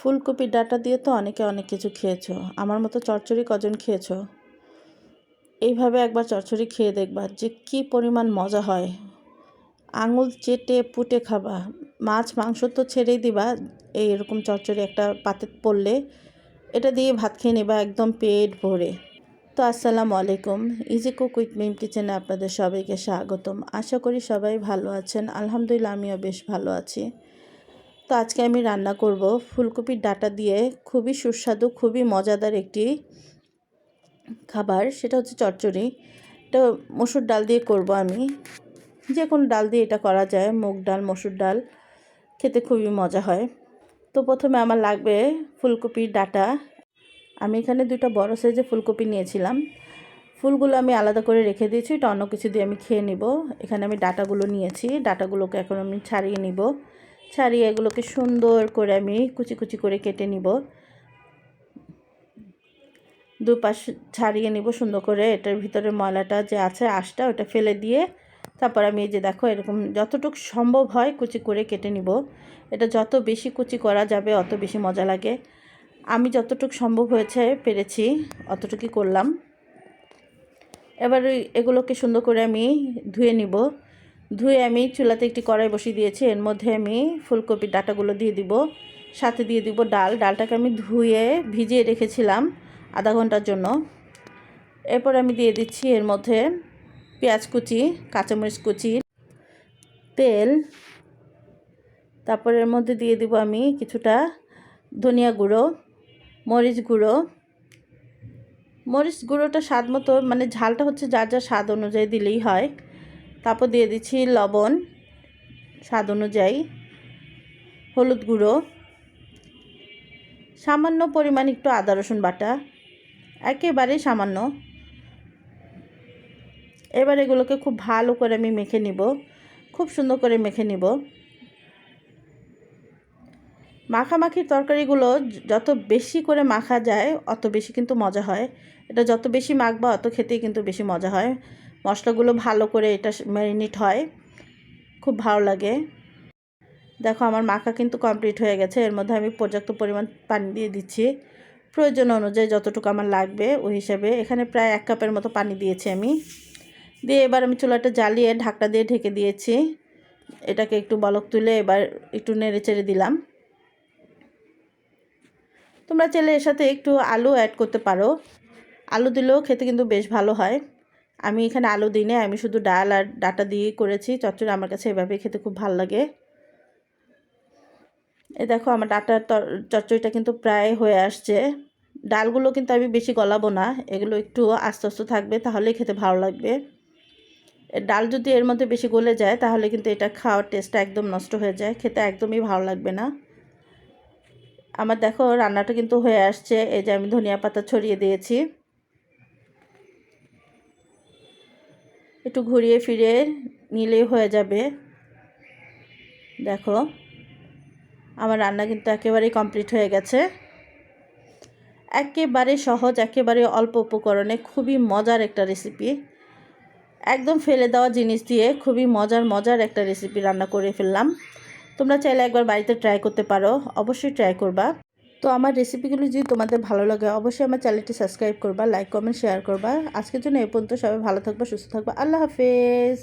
ফুলকপি ডাটা দিয়ে তো অনেকে অনেক কিছু খেয়েছো। আমার মতো চচ্চড়ি কজন খেয়েছো? এইভাবে একবার চচ্চড়ি খেয়ে দেখবা যে কি পরিমাণ মজা হয়। আঙুল চেটে পুটে খাবা। মাছ, মাংস তো ছেড়েই দিবা। এই এরকম চচ্চড়ি একটা পাতে পড়লে এটা দিয়ে ভাত খেয়ে নেবা একদম পেট ভরে। তো আসসালামু আলাইকুম। ইজি কুক উইথ মিম কিচেনে আপনাদের সবাইকে স্বাগতম। আশা করি সবাই ভালো আছেন। আলহামদুলিল্লাহ, আমিও বেশ ভালো আছি। তো আজকে আমি রান্না করব ফুলকপির ডাটা দিয়ে। খুবই সুস্বাদু, খুবই মজাদার একটি খাবার, সেটা হচ্ছে চচ্চড়ি। এটা মসুর ডাল দিয়ে করব আমি। যে কোনো ডাল দিয়ে এটা করা যায়, মুগ ডাল, মসুর ডাল, খেতে খুবই মজা হয়। তো প্রথমে আমার লাগবে ফুলকপির ডাটা। আমি এখানে দুটো বড় সাইজে ফুলকপি নিয়েছিলাম। ফুলগুলো আমি আলাদা করে রেখে দিয়েছি, এটা অন্য কিছু দিয়ে আমি খেয়ে নিব। এখানে আমি ডাটাগুলো নিয়েছি, ডাটাগুলোকে এখন আমি ছাড়িয়ে নিব। ছাড়িয়ে এগুলোকে সুন্দর করে আমি কুচি কুচি করে কেটে নিব। দুপাশ ছাড়িয়ে নিব সুন্দর করে। এটার ভিতরে ময়লাটা যে আছে, আঁশটা, ওটা ফেলে দিয়ে তারপর আমি এই যে দেখো, এরকম যতটুকু সম্ভব হয় কুচি করে কেটে নিব। এটা যত বেশি কুচি করা যাবে, অত বেশি মজা লাগে। আমি যতটুকু সম্ভব হয়েছে পেরেছি, অতটুকুই করলাম। এবার এগুলোকে সুন্দর করে আমি ধুয়ে নিব। ধুয়ে আমি চুলাতে একটি কড়াই বসিয়ে দিয়েছি। এর মধ্যে আমি ফুলকপির ডাটাগুলো দিয়ে দিব। সাথে দিয়ে দিব ডাল। ডালটাকে আমি ধুয়ে ভিজিয়ে রেখেছিলাম আধা ঘণ্টার জন্য। এরপর আমি দিয়ে দিচ্ছি এর মধ্যে পেঁয়াজ কুচি, কাঁচামরিচ কুচি, তেল। তারপর এর মধ্যে দিয়ে দিব আমি কিছুটা ধনিয়া গুঁড়ো, মরিচ গুঁড়ো। মরিচ গুঁড়োটা স্বাদ মতো মানে ঝালটা হচ্ছে যার যার স্বাদ অনুযায়ী দিলেই হয়। তারপর দিয়ে দিচ্ছি লবণ, স্বাদ অনুযায়ী হলুদ গুঁড়ো, সামান্য পরিমাণ একটু আদা রসুন বাটা একেবারে সামান্য। এবার এগুলোকে খুব ভালো করে আমি মেখে নিব, খুব সুন্দর করে মেখে নিব। মাখামাখির তরকারিগুলো যত বেশি করে মাখা যায়, অত বেশি কিন্তু মজা হয়। এটা যত বেশি মাখবা, অত খেতেই কিন্তু বেশি মজা হয়। মশলাগুলো ভালো করে এটা ম্যারিনেট হয়। খুব ভালো লাগে। দেখো আমার মাখা কিন্তু কমপ্লিট হয়ে গেছে। এর মধ্যে আমি পর্যাপ্ত পরিমাণ পানি দিয়ে দিচ্ছি। প্রয়োজন অনুযায়ী যতটুকু আমার লাগবে ওই হিসাবে। এখানে প্রায় এক কাপের মতো পানি দিয়েছি আমি। দিয়ে এবার আমি চুলাটা জ্বালিয়ে ঢাকটা দিয়ে ঢেকে দিয়েছি। এটাকে একটু বলক তুলে এবার একটু নেড়ে চেড়ে দিলাম। তোমরা চাইলে এর সাথে একটু আলু অ্যাড করতে পারো। আলু দিলেও খেতে কিন্তু বেশ ভালো হয়। আমি এখানে আলু দিই না আমি শুধু ডাল আর ডাটা দিয়েই করেছি। চচ্চড়ি আমার কাছে এভাবে খেতে খুব ভালো লাগে। এ দেখো, আমার ডাটার চচ্চড়িটা কিন্তু প্রায় হয়ে আসছে। ডালগুলো কিন্তু আমি বেশি গলাবো না, এগুলো একটু আস্তে আস্তে থাকবে, তাহলেই খেতে ভালো লাগবে। ডাল যদি এর মধ্যে বেশি গলে যায়, তাহলে কিন্তু এটা খাওয়ার টেস্টটা একদম নষ্ট হয়ে যায়, খেতে একদমই ভালো লাগবে না। আমার দেখো, রান্নাটা কিন্তু হয়ে আসছে। এই যে আমি ধনিয়া পাতা ছড়িয়ে দিয়েছি। একটু ঘুরিয়ে ফিরে নিলেই হয়ে যাবে। দেখো, আমার রান্না কিন্তু একেবারেই কমপ্লিট হয়ে গেছে। একেবারে সহজ, একেবারে অল্প উপকরণে খুবই মজার একটা রেসিপি একদম ফেলে দেওয়া জিনিস দিয়ে খুবই মজার মজার একটা রেসিপি রান্না করে ফেললাম। তোমরা চাইলে একবার বাড়িতে ট্রাই করতে পারো, অবশ্যই ট্রাই করবা। তো আমার রেসিপিগুলো যদি তোমাদের ভালো লাগে, অবশ্যই আমার চ্যানেলটি সাবস্ক্রাইব করবা লাইক কমেন্ট শেয়ার করবা। আজকের জন্য এ পর্যন্ত সবাই ভালো থাকবা, সুস্থ থাকবা। আল্লাহ হাফেজ।